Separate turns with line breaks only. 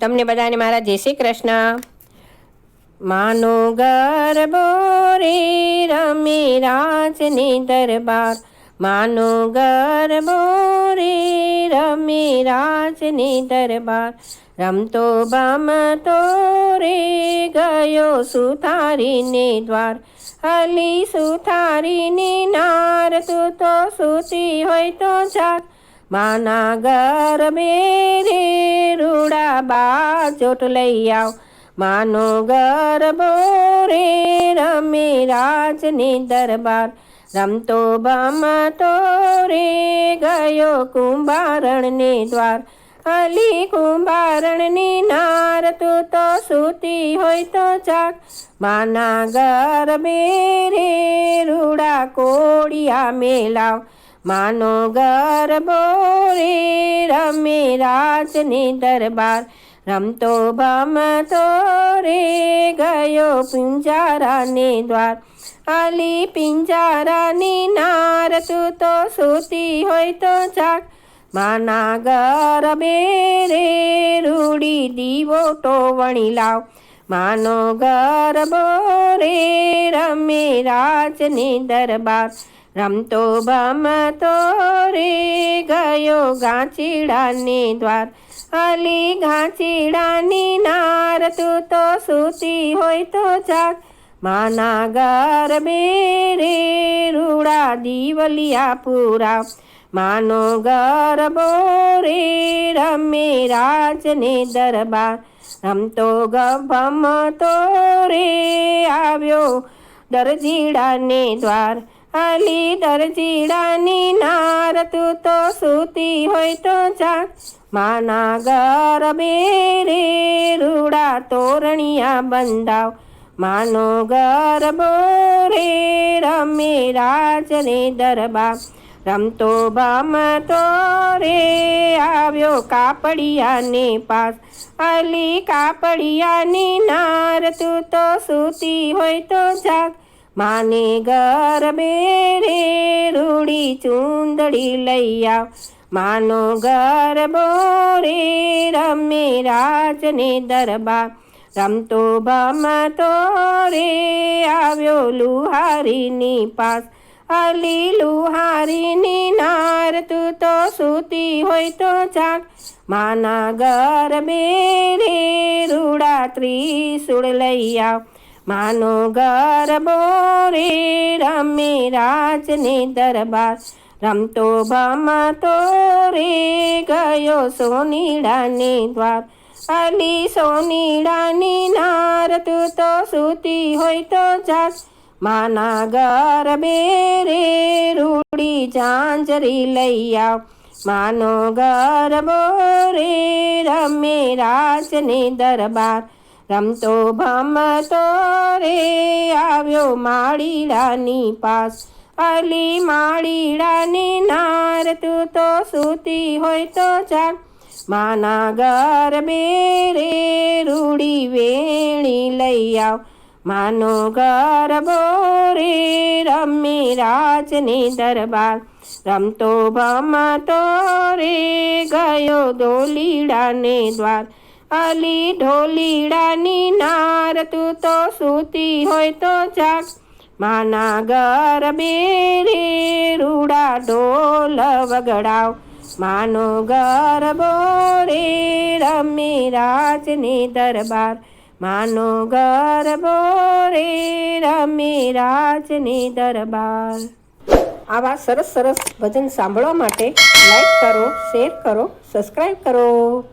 તમને બધાને મારા જય શ્રી કૃષ્ણ. માનો ગરબો રે રમે રાજની દરબાર. માનો ગરબો રે રમે રાજની દરબાર. રમતો બમતો રે ગયો સુથારીને દ્વાર. હલી સુથારીની નાર તું તો સૂતી હોય તો જાગ માના ઘર રે રૂડા બા ચોટ લઈ આવ. માનો ઘર બોરે રમે રાજની દરબાર. રમતો બમતો રે ગયો કુંભારણને દ્વાર. અલી કુંભારણની નાર તું તો સૂતી હોય તો જાગ માના ઘર રે રૂડા કોડિયા મેલાવ. માનો ગરબો રે રમે રાતની દરબાર. રમતો ભમતો રે ગયો પિંજારાને દ્વાર. અલી પિંજારાની નાર તું તો સૂતી હોય તો જાગ. માના ગરબે રે રૂડી દીવો તો વણી લાવ. માનો ગરબો રે રમે રાજની દરબાર. રમતો ભમતો રે ગયો ગાંચીડાની દ્વાર. અલી ઘાંચીડાની નાર તું તો સૂતી હોય તો જાગ. માના ગરબે રે રૂડા દીવલિયા પૂરા. માનો ગરબો રે રમે રાજને દરબાર. રમતો ગભમતો રે આવ્યો દરજીડાને દ્વાર. અલી દરજીડાની નાર તું તો સૂતી હોય તો જાગ માના ગરબે રે રૂડા તોરણિયા બંધાવ. માનો ગરબો રે રમે રાજને દરબાર રમતો ભમતો રે આવ્યો કાપડિયાને પાસ. અલી કાપડિયાની નાર તું તો સૂતી હોય તો જાગ. માને ગરબે રે રૂડી ચૂંદડી આવ માનો ગરબો રે રમે રાજને દરબાર રમતો ભમતો રે આવ્યો લુહારીની પાસ અલી લુહારીની નાર તું તો સૂતી હોય તો જાગ માના ગરબે રે રૂડા ત્રિશુળ લઈ આવ માનો ગરબો રે રમે રાજને દરબાર. રમતો ભમતો રે, ગયો સોનીડાને દ્વાર. અલી સોનીડાની નાર, તું તો સૂતી હોય તો જાત. માના ગરબે રે રૂડી ઝાંઝરી લઈ આવ. માનો ગરબો રે રમે રાજને દરબાર. રમતો ભમતો રે આવ્યો માળીડાની પાસ. અલી માળીડાની નાર તું તો સૂતી હોય તો જાગ માના ગરબે રે રૂડી વેણી લઈ આવ. માનો ગરબો રે રમી રાજને દરબાર. રમતો ભમતો રે ગયો દોલીડાને દ્વાર. અલી ઢોલીડાની નાર તું તો સૂતી હોય તો જાગ. માના ગરબે રે રૂડા ઢોલ વગડાવ. માનો ગરબો રે રમે રાજની દરબાર. માનો ગરબો રે રમે રાજની દરબાર. આવા સરસ સરસ ભજન સાંભળવા માટે લાઈક કરો શેર કરો સબસ્ક્રાઈબ કરો.